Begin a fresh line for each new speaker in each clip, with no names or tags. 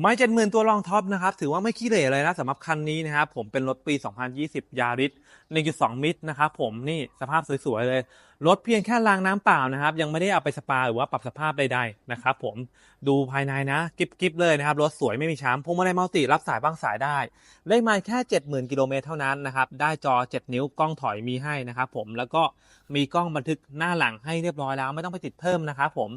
ไม่เจ็ดหมื่นตัวรองท็อปนะครับ ถือว่าไม่ขี้เหร่เลยนะสำหรับคันนี้นะครับ ผมเป็นรถปี 2020 ยาริส1.2 มิตรนะครับผมนี่สภาพสวยๆเลย รถเพียงแค่รางน้ำเปล่านะครับ ยังไม่ได้เอาไปสปาหรือว่าปรับสภาพใดๆนะครับผมดูภายในนะกิ๊บๆเลยนะครับ รถสวยไม่มีช้ำพวงมาลัยมัลติรับสายบ้างสายได้เลขไมล์แค่ 70,000 กิโลเมตรเท่านั้นนะครับ ได้จอ 7 นิ้วกล้องถอยมีให้นะครับผมแล้วก็มีกล้องบันทึกหน้าหลังให้เรียบร้อยแล้ว ไม่ต้องไปติดเพิ่มนะครับผม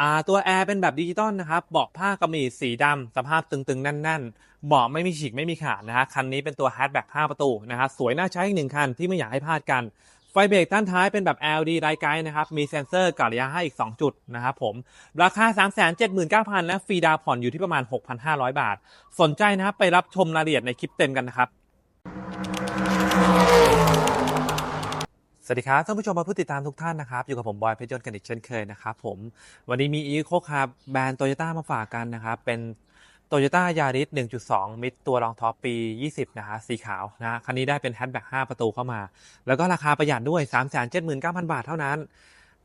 อ่าตัวแอร์เป็นแบบดิจิตอลนะครับเบาะผ้ากระหมี่สีดำสภาพตึงๆ แน่นๆเบาะไม่มีฉีกไม่มีขาดนะฮะคันนี้เป็นตัวแฮชแบ็ก5ประตูนะครับสวยน่าใช้อีกหนึ่งคันที่ไม่อยากให้พลาดกัน ไฟเบรกด้านท้ายเป็นแบบ LED ไร้ไกด์นะครับ มีเซ็นเซอร์กับระยะให้อีก 2 จุดนะครับผม ราคา 379,900 และฟรีดาวผ่อนอยู่ที่ประมาณ 6,500 บาท สนใจนะครับไปรับชมรายละเอียดในคลิปเต็มกันนะครับ สวัสดีครับท่านผู้ชมมาผู้ติดตามทุกท่านนะครับ อยู่กับผมบอยเพชรยนต์กันอีกเช่นเคยนะครับผมวันนี้มีอีโคคาร์แบรนด์โตโยต้ามาฝากกันนะครับ เป็นโตโยต้ายาริส1.2 มิดตัวรองท็อปปี 20 นะฮะสีขาวนะฮะคันนี้ได้เป็นแฮชแบ็ก5ประตูเข้ามา แล้วก็ราคาประหยัดด้วย 379,000 บาทเท่านั้น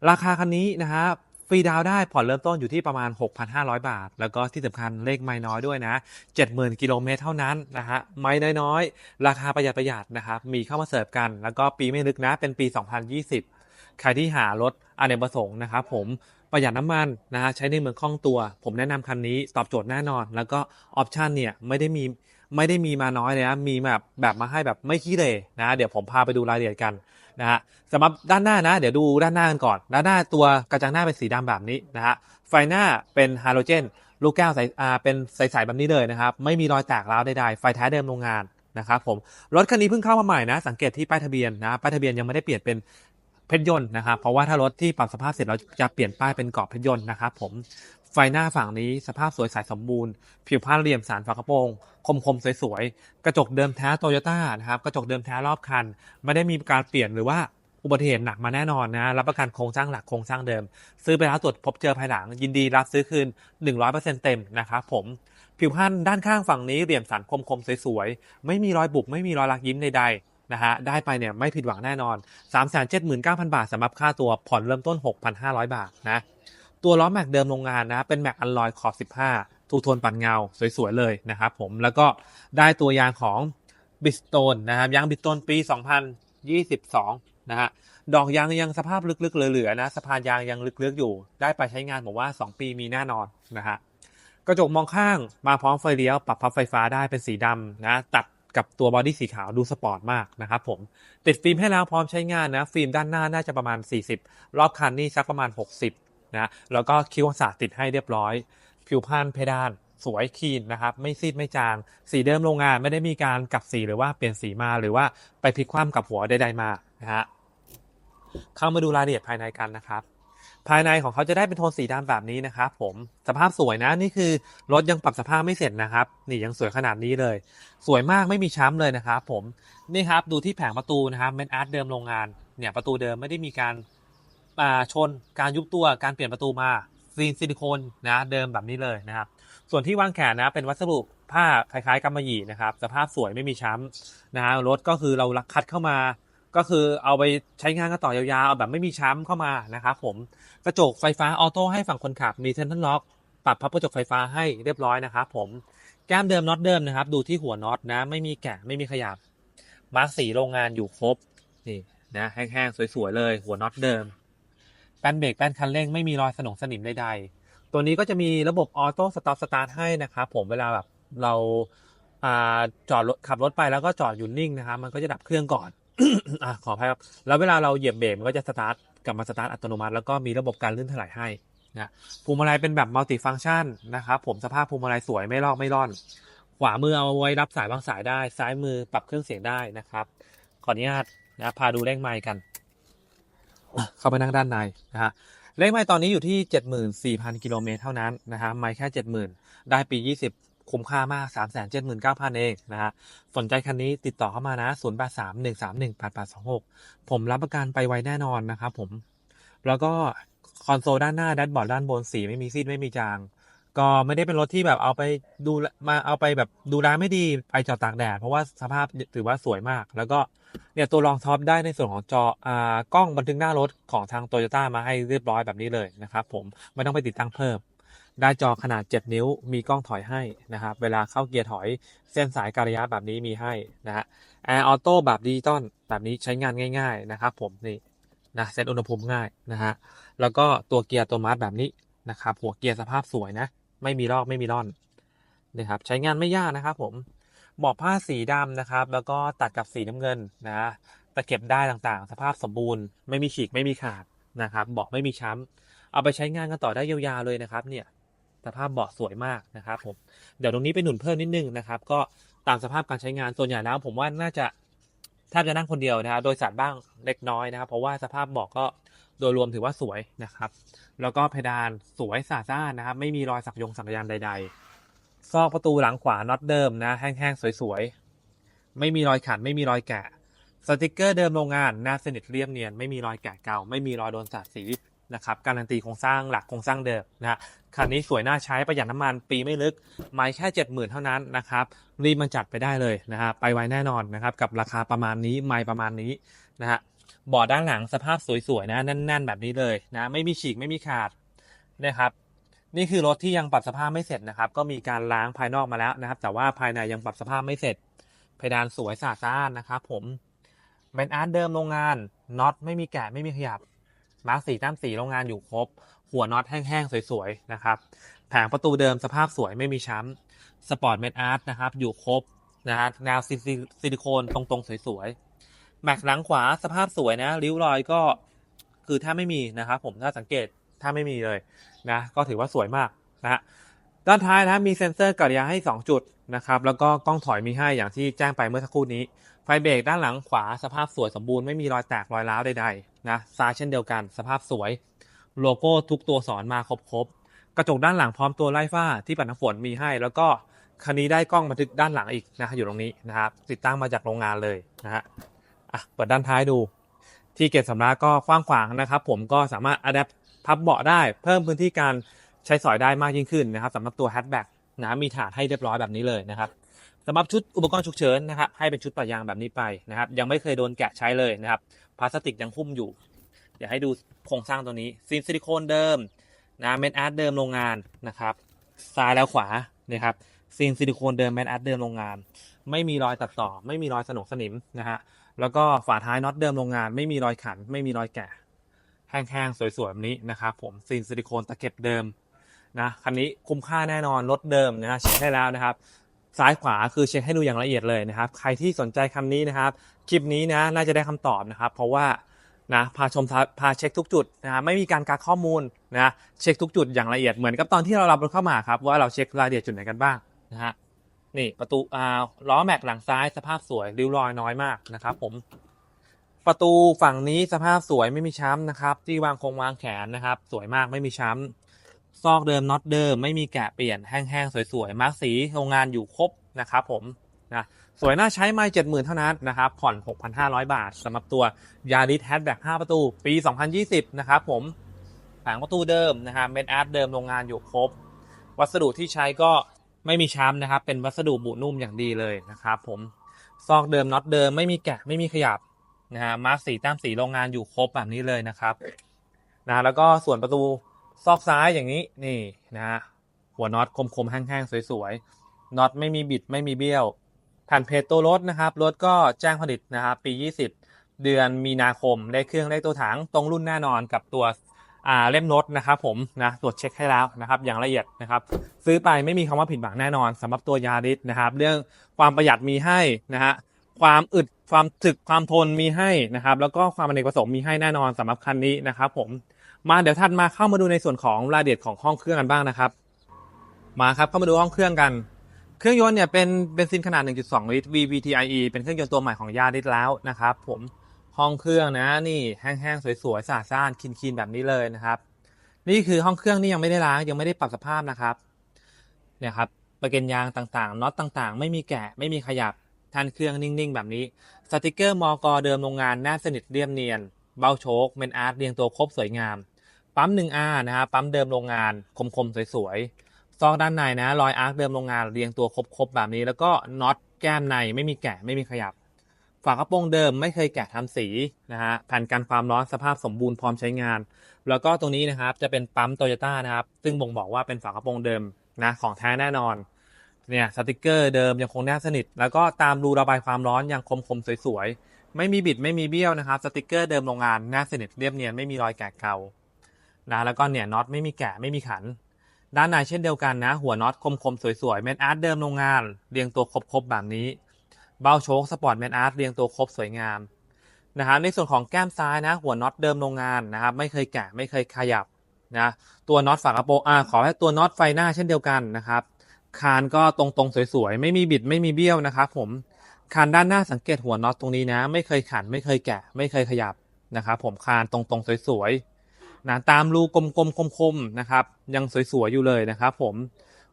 ราคาคันนี้นะฮะ ฟรีดาวได้ผ่อนเริ่มต้นอยู่ที่ประมาณ 6,500 บาท แล้วก็ที่สำคัญเลขไม่น้อยด้วยนะ 70,000 กิโลเมตรเท่านั้นนะฮะไม่น้อยๆ ราคาประหยัดประหยัดนะครับมีเข้ามาเสิร์ฟกัน แล้วก็ปีไม่ลึกนะเป็นปี 2020 ใครที่หารถอเนกประสงค์นะครับผมประหยัดน้ำมันนะฮะใช้ในเมืองคล่องตัว ผมแนะนำคันนี้ตอบโจทย์แน่นอน แล้วก็ออปชันเนี่ยไม่ได้มีไม่ได้มีมาน้อยเลยนะมีแบบแบบมาให้แบบไม่ขี้เหร่นะ เดี๋ยวผมพาไปดูรายละเอียดกัน นะฮะสำหรับด้านหน้านะ เดี๋ยวดูด้านหน้ากันก่อน ด้านหน้าตัวกระจังหน้าเป็นสีดำแบบนี้นะฮะไฟหน้าเป็นฮาโลเจน ลูกแก้วใสอ่าเป็นใสๆแบบนี้เลยนะครับ ไม่มีรอยแตกร้าวใดๆ ไฟท้ายเดิมโรงงานนะครับผม รถคันนี้เพิ่งเข้ามาใหม่นะ สังเกตที่ป้ายทะเบียนนะ ป้ายทะเบียนยังไม่ได้เปลี่ยนเป็นเพชรยนต์นะครับ เพราะว่าถ้ารถที่ปรับสภาพเสร็จเราจะเปลี่ยนป้ายเป็นกรอบเพชรยนต์นะครับผม ไฟหน้าฝั่งนี้สภาพสวยใสสมบูรณ์ ผิวผ้าเหลี่ยมสารฝากระโปรง คมๆ สวยๆ กระจกเดิมแท้โตโยต้านะครับ กระจกเดิมแท้รอบคัน ไม่ได้มีการเปลี่ยนหรือว่าอุบัติเหตุหนักมาแน่นอนนะ รับประกันโครงสร้างหลักโครงสร้างเดิม ซื้อไปแล้วตรวจพบเจอภายหลัง ยินดีรับซื้อคืน 100%เต็มนะครับผม ผิวพรรณด้านข้างฝั่งนี้เหลี่ยมสันคมคมๆสวยๆ ไม่มีรอยบุบไม่มีรอยลักยิ้มใดๆนะฮะได้ไปเนี่ยไม่ผิดหวังแน่นอน 379,000 บาทสำหรับค่าตัวผ่อนเริ่มต้น 6,500 บาทนะ ตัวล้อแม็กเดิมโรงงานนะ เป็นแม็กอัลลอยขอบ 15 ทูโทนปัดเงา สวยๆ เลยนะครับผม แล้วก็ได้ตัวยางของบิสโตนนะครับ ยางบิสโตนปี 2022 นะฮะ ดอกยางยังสภาพลึกๆ เหลือๆ นะ สะพานยางยังลึกๆ อยู่ ได้ไปใช้งานผมว่า 2 ปีมีแน่นอนนะฮะ กระจกมองข้างมาพร้อมไฟเลี้ยว ปรับพับไฟฟ้าได้เป็นสีดำนะ ตัดกับตัวบอดี้สีขาวดูสปอร์ตมากนะครับผม ติดฟิล์มให้แล้วพร้อมใช้งานนะ ฟิล์มด้านหน้าน่าจะประมาณ 40 รอบคันนี่สักประมาณ 60 นะแล้วก็คิ้วศาสตร์ติดให้เรียบร้อย ผิวพรรณเพดานสวยคลีนนะครับ ไม่ซีดไม่จาง สีเดิมโรงงานไม่ได้มีการกลับสีหรือว่าเปลี่ยนสีมาหรือว่าไปพลิกคว่ำกับหัวใดๆมานะฮะเข้ามาดูรายละเอียดภายในกันนะครับ ภายในของเขาจะได้เป็นโทนสีดำแบบนี้นะครับผมสภาพสวยนะนี่คือรถยังปรับสภาพไม่เสร็จนะครับ นี่ยังสวยขนาดนี้เลย สวยมากไม่มีช้ำเลยนะครับผมนี่ครับดูที่แผงประตูนะครับเป็นอาร์ตเดิมโรงงานเนี่ยประตูเดิมไม่ได้มีการ ชนการยุบตัวการเปลี่ยนประตูมาซีนซิลิโคนนะเดิมแบบนี้เลยนะครับ ส่วนที่วางแขนนะเป็นวัสดุผ้าคล้ายๆกำมะหยี่นะครับ สภาพสวยไม่มีช้ำนะฮะรถก็คือเราคัดเข้ามา ก็คือเอาไปใช้งานกันต่อยาวๆเอาแบบไม่มีช้ำเข้ามานะครับผมกระจกไฟฟ้าออโต้ให้ฝั่งคนขับมีเซนทรัลล็อกปรับพับกระจกไฟฟ้าให้เรียบร้อยนะครับผมแก้มเดิมน็อตเดิมนะครับ ดูที่หัวน็อตนะ ไม่มีแกะไม่มีขยับมาร์กสีโรงงานอยู่ครบนี่นะแห้งๆสวยๆเลย หัวน็อตเดิม แป้นเบรกแป้นคันเร่งไม่มีรอยสนองสนิมใดๆ ตัวนี้ก็จะมีระบบออโต้สตาร์ทสตาร์ทให้นะครับผมเวลาแบบเราอจอดรถขับรถไปแล้วก็จอดอยู่นิ่งนะครับมันก็จะดับเครื่องก่อนอขออภัยครับ แล้วเวลาเราเหยียบเบรกมันก็จะสตาร์ทกลับมาสตาร์ทอัตโนมัติ แล้วก็มีระบบการลื่นถลายให้นะพวงมาลัยเป็นแบบมัลติฟังก์ชันนะครับผมสภาพพวงมาลัยสวยไม่ลอกไม่ร่อน ขวามือเอาไว้รับสายบางสายได้ ซ้ายมือปรับเครื่องเสียงได้นะครับ ขออนุญาตนะพาดูเลขไมค์กัน เข้าไปนั่งด้านในนะฮะเลขไม้ตอนนี้อยู่ที่ 74,000 กิโลเมตรเท่านั้นนะฮะไม้แค่ 70,000 ได้ปี 20 คุ้มค่ามาก 379,000 เองนะฮะสนใจคันนี้ติดต่อเข้ามานะ 0831318826 ผมรับประกันไปไวแน่นอนนะครับผม แล้วก็คอนโซลด้านหน้า แดชบอร์ดด้านบนสีไม่มีซีดไม่มีจาง ก็ไม่ได้เป็นรถที่แบบเอาไปดูมาเอาไปแบบดูแลไม่ดีไปจอดตากแดดเพราะว่าสภาพถือว่าสวยมาก แล้วก็เนี่ยตัวรองท็อปได้ในส่วนของจออ่ากล้องบันทึกหน้ารถของทางโตโยต้ามาให้เรียบร้อยแบบนี้เลยนะครับผมไม่ต้องไปติดตั้งเพิ่ม ได้จอขนาด 7 นิ้ว มีกล้องถอยให้นะครับ เวลาเข้าเกียร์ถอยเส้นสายการะยะแบบนี้มีให้นะฮะแอร์ออโต้แบบดิจิตอลแบบนี้ใช้งานง่าย ๆนะครับ ผมนี่นะเซตอุณหภูมิง่ายนะฮะแล้วก็ตัวเกียร์ตัวมาร์แบบนี้นะครับหัวเกียร์สภาพสวยนะ ไม่มีลอกไม่มีร่อนนะครับใช้งานไม่ยากนะครับผมเบาะผ้าสีดำนะครับ แล้วก็ตัดกับสีน้ำเงินนะตะเข็บได้ต่างๆ สภาพสมบูรณ์ ไม่มีฉีกไม่มีขาดนะครับเบาะไม่มีช้ำเอาไปใช้งานกันต่อได้ยาวๆเลยนะครับ เนี่ยสภาพเบาะสวยมากนะครับผมเดี๋ยวตรงนี้ไปหนุนเพิ่มนิดนึงนะครับ ก็ตามสภาพการใช้งานส่วนใหญ่แล้วผมว่าน่าจะแทบจะนั่งคนเดียวนะครับโดยสารบ้างเล็กน้อยนะครับ เพราะว่าสภาพเบาะก็ โดยรวมถือว่าสวยนะครับ แล้วก็เพดานสวยสะอาดนะครับ ไม่มีรอยสักยงสักยันใด ๆ ซอกประตูหลังขวาน็อตเดิมนะ แห้งๆ สวยๆ ไม่มีรอยขัด ไม่มีรอยแกะ สติกเกอร์เดิมโรงงานหน้าสนิทเรียบเนียน ไม่มีรอยแกะเก่า ไม่มีรอยโดนสาดสีนะครับ การันตีโครงสร้างหลักโครงสร้างเดิมนะฮะคันนี้สวยน่าใช้ประหยัดน้ำมันปีไม่ลึก ไม่แค่ 70,000 เท่านั้นนะครับ รีบมาจัดไปได้เลยนะฮะ ไปไวแน่นอนนะครับ กับราคาประมาณนี้ ไม่ประมาณนี้นะฮะ บาะด้านหลังสภาพสวยๆนะแน่น ๆ แบบนี้เลยนะ ไม่มีฉีกไม่มีขาดนะครับนี่คือรถที่ยังปรับสภาพไม่เสร็จนะครับ ก็มีการล้างภายนอกมาแล้วนะครับ แต่ว่าภายในยังปรับสภาพไม่เสร็จ เพดานสวยสะอาดสะอ้านะครับผมเป็นอาร์ตเดิมโรงงานน็อตไม่มีแกะไม่มีขยับมาร์กสีตั้มสีโรงงานอยู่ครบ หัวน็อตแห้งๆสวยๆนะครับ แผงประตูเดิมสภาพสวยไม่มีช้ำสปอร์ตเมดอาร์ตนะครับ อยู่ครบนะฮะแนวซิลิโคนตรงๆสวยๆ แม็กหลังขวาสภาพสวยนะริ้วรอยก็คือถ้าไม่มีนะครับผมถ้าสังเกตถ้าไม่มีเลยนะก็ถือว่าสวยมากนะฮะด้านท้ายนะมีเซ็นเซอร์กริยาให้ 2 จุดนะครับแล้วก็กล้องถอยมีให้อย่างที่แจ้งไปเมื่อสักครู่นี้ ไฟเบรกด้านหลังขวาสภาพสวยสมบูรณ์ไม่มีรอยแตกรอยร้าวใดๆนะซ้ายเช่นเดียวกัน สภาพสวย โลโก้ทุกตัวสอนมาครบๆกระจกด้านหลังพร้อมตัวไล่ฝ้าที่ปัดน้ำฝนมีให้ แล้วก็คันนี้ได้กล้องบันทึกด้านหลังอีกนะอยู่ตรงนี้นะครับติดตั้งมาจากโรงงานเลยนะฮะ อะเปิดด้านท้ายดู ที่เก็บสำรับก็กว้างขวางนะครับ ผมก็สามารถอัดแอปพับเบาะได้เพิ่มพื้นที่การใช้สอยได้มากยิ่งขึ้นนะครับสำหรับตัวแฮชแบ็กนะมีถาดให้เรียบร้อยแบบนี้เลยนะครับสำหรับชุดอุปกรณ์ฉุกเฉินนะครับให้เป็นชุดปะยางแบบนี้ไปนะครับ ยังไม่เคยโดนแกะใช้เลยนะครับพลาสติกยังหุ้มอยู่อยากให้ดูโครงสร้างตัวนี้ซีนซิลิโคนเดิมนะเมนอาร์ตเดิมโรงงานนะครับซ้ายแล้วขวานะครับซีนซิลิโคนเดิมเมนอาร์ตเดิมโรงงาน ไม่มีรอยตัดต่อ ไม่มีรอยสนกสนิมนะฮะแล้วก็ฝาท้ายน็อตเดิมโรงงาน ไม่มีรอยขัน ไม่มีรอยแกะแห้งๆ สวยๆแบบนี้นะครับผมซีนซิลิโคนตะเข็บเดิมนะคันนี้คุ้มค่าแน่นอนรถเดิมนะเช็คให้แล้วนะครับ ซ้ายขวาคือเช็คให้ดูอย่างละเอียดเลยนะครับ ใครที่สนใจคันนี้นะครับ คลิปนี้นะน่าจะได้คำตอบนะครับ เพราะว่านะพาชมพาเช็คทุกจุดนะฮะไม่มีการกักข้อมูลนะเช็คทุกจุดอย่างละเอียดเหมือนกับตอนที่เรารับรถเข้ามาครับว่าเราเช็ครายละเอียดจุดไหนกันบ้างนะฮะ นี่ประตูอ่าล้อแม็กหลังซ้ายสภาพสวยริ้วรอยน้อยมากนะครับ ผม ประตูฝั่งนี้สภาพสวยไม่มีช้ำนะครับ ที่วางคงวางแขนนะครับ สวยมากไม่มีช้ำซอกเดิมน็อตเดิม ไม่มีแกะเปลี่ยนแห้งๆสวยๆมาร์กสีโรงงานอยู่ครบนะครับ ผมนะสวยน่าใช้ไม่เจ็ดหมื่นเท่านั้นนะครับผ่อน 6,500 บาทสำหรับตัวยาริสแฮชแบ็ก5ประตู ปี 2020 นะครับผมแผงประตูเดิมนะครับเมนอาร์ตเดิมโรงงานอยู่ครบ วัสดุที่ใช้ก็ ไม่มีช้ำนะครับ เป็นวัสดุบุนุ่มอย่างดีเลยนะครับผมซอกเดิมน็อตเดิมไม่มีแกะไม่มีขยับนะฮะมาร์กสีต้มสีโรงงานอยู่ครบแบบนี้เลยนะครับนะแล้วก็ส่วนประตูซอกซ้ายอย่างนี้นี่นะฮะหัวน็อตคมๆแห้งๆสวยๆน็อตไม่มีบิดไม่มีเบี้ยวผ่นเพจตัวรถนะครับรถก็แจ้งผลิตนะครับปี 20 เดือนมีนาคมได้เครื่องได้ตัวถังตรงรุ่นแน่นอนกับตัว เล่มรถนะครับผมนะตรวจเช็คให้แล้วนะครับอย่างละเอียดนะครับซื้อไปไม่มีคำว่าผิดหวังแน่นอนสำหรับตัวยาริสนะครับ เรื่องความประหยัดมีให้นะฮะความอึดความถึกความทนมีให้นะครับ แล้วก็ความอเนกประสงค์มีให้แน่นอนสำหรับคันนี้นะครับผมมาเดี๋ยวถัดมาเข้ามาดูในส่วนของรายละเอียดของห้องเครื่องกันบ้างนะครับ มาครับเข้ามาดูห้องเครื่องกันเครื่องยนต์เนี่ยเป็นเบนซินขนาด 1.2 ลิตร VVTIE เป็นเครื่องยนต์ตัวใหม่ของยาริสแล้วนะครับผม ห้องเครื่องนะนี่แห้งๆสวยๆสะอาดซ่านคินๆแบบนี้เลยนะครับ นี่คือห้องเครื่องนี่ยังไม่ได้ล้างยังไม่ได้ปรับสภาพนะครับเนี่ยครับประเก็นยางต่างๆน็อตต่างๆ ไม่มีแกะไม่มีขยับทันเครื่องนิ่งๆ แบบนี้สติกเกอร์มอกอเดิมโรงงานแนบสนิทเรียบเนียน เบ้าโชคเมนอาร์ตเรียงตัวครบสวยงาม ปั๊ม 1R นะครับปั๊มเดิมโรงงานคมๆสวยๆซอกด้านในนะรอยอาร์คเดิมโรงงานเรียงตัวครบๆแบบนี้ แล้วก็น็อตแก้มในไม่มีแกะไม่มีขยับ ฝากระโปรงเดิมไม่เคยแกะทำสีนะฮะแผ่นกันความร้อนสภาพสมบูรณ์พร้อมใช้งาน แล้วก็ตรงนี้นะครับจะเป็นปั๊มโตโยต้านะครับ ซึ่งบ่งบอกว่าเป็นฝากระโปรงเดิมนะของแท้แน่นอนเนี่ยสติกเกอร์เดิมยังคงแนบสนิท แล้วก็ตามรูระบายความร้อนยังคมคมสวยๆ ไม่มีบิดไม่มีเบี้ยวนะครับสติกเกอร์เดิมโรงงานแนบสนิทเรียบเนียนไม่มีรอยแกะเก่านะแล้วก็เนี่ยน็อตไม่มีแกะไม่มีขัน ด้านในเช่นเดียวกันนะ หัวน็อตคมคมสวยๆเมนอาร์ตเดิมโรงงาน เรียงตัวครบๆแบบนี้ เบ้าโชคสปอร์ตเมนอาร์ตเรียงตัวครบสวยงามนะครับในส่วนของแก้มซ้ายนะ หัวน็อตเดิมโรงงานนะครับ ไม่เคยแกะไม่เคยขยับนะตัวน็อตฝากระโปรงอ่าขอให้ตัวน็อตไฟหน้าเช่นเดียวกันนะครับ คานก็ตรงๆสวยๆ ไม่มีบิดไม่มีเบี้ยวนะครับผมคานด้านหน้าสังเกตหัวน็อตตรงนี้นะ ไม่เคยขันไม่เคยแกะ ไม่เคยขยับนะครับผมคานตรงๆสวยๆนะตามรูกลมๆคมๆนะครับ ยังสวยๆอยู่เลยนะครับ ผม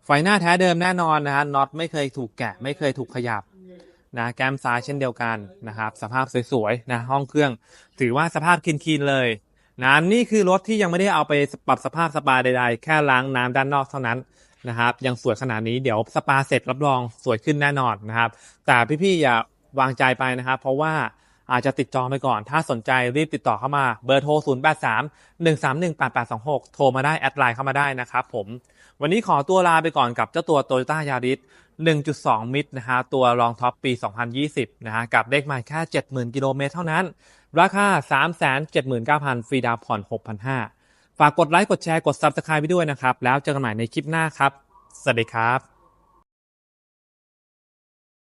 ไฟหน้าแท้เดิมแน่นอนนะฮะน็อตไม่เคยถูกแกะ ไม่เคยถูกขยับ นะแก้มซ้ายเช่นเดียวกันนะครับ สภาพสวยๆนะห้องเครื่อง ถือว่าสภาพคลีนๆเลยนะนี่คือรถที่ยังไม่ได้เอาไปปรับสภาพสปาใดๆ แค่ล้างน้ำด้านนอกเท่านั้นนะครับ ยังสวยขนาดนี้เดี๋ยวสปาเสร็จรับรองสวยขึ้นแน่นอนนะครับ แต่พี่ๆอย่าวางใจไปนะครับ เพราะว่าอาจจะติดจองไปก่อน ถ้าสนใจรีบติดต่อเข้ามาเบอร์โทร 0 8 3 1 3 1 8 8 2 6 โทรมาได้ แอดไลน์เข้ามาได้นะครับผม วันนี้ขอตัวลาไปก่อนกับเจ้าตัว Toyota Yaris 1.2 มิตรนะฮะตัวรองท็อปปี 2020 นะฮะกับเลขหม่แค่ 70,000 กิโลเมตรเท่านั้น ราคา 379,000 ฟรีดาวน์ผ่อน 6,500 ฝากกดไลค์ กดแชร์ กด Subscribe ไปด้วยนะครับ แล้วเจอกันใหม่ในคลิปหน้าครับ สวัสดีครับ